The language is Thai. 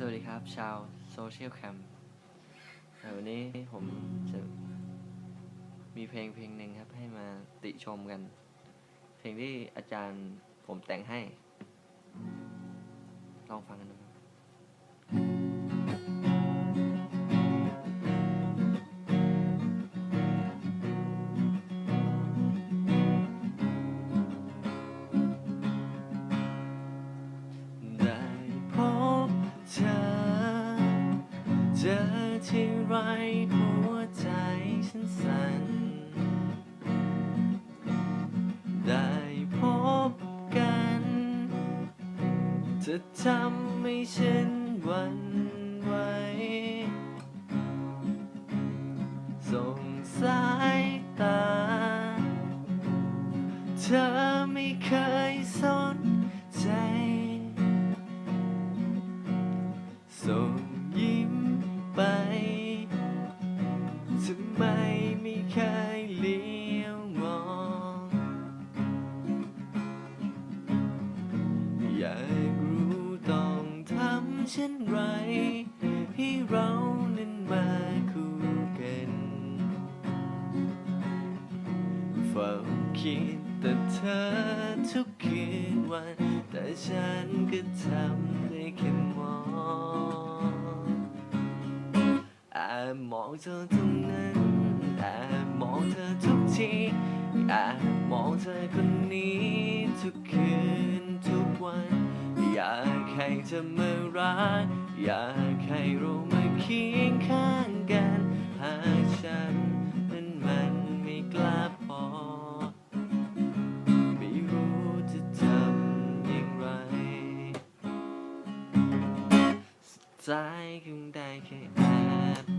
สวัสดีครับ ชาวโซเชียลแคมป์วันนี้ผมจะมีเพลงเพลงหนึ่งครับให้มาติชมกัน เพลงที่อาจารย์ผมแต่งให้ ลองฟังกันดูครับ ที่ไรหัวใจฉันสั่นได้พบกันจะทำให้ฉันหวั่นไหว อยากรู้ต้องทำเช่นไร ให้เรานั้นมาคู่กันเฝ้าคิดแต่เธอทุกคืนวัน แต่ฉันก็ทำได้แค่มองแอบมองเธอตรงนั้นแอบมองเธอทุกทีแอบมองเธอคนนี้ทุกคืน จะเธอมารักอยากให้เรามาเคียงข้างกัน หากฉันนั้นมันไม่กล้าพอ ไม่รู้จะทำอย่างไรสุดท้ายคงได้แค่แอบ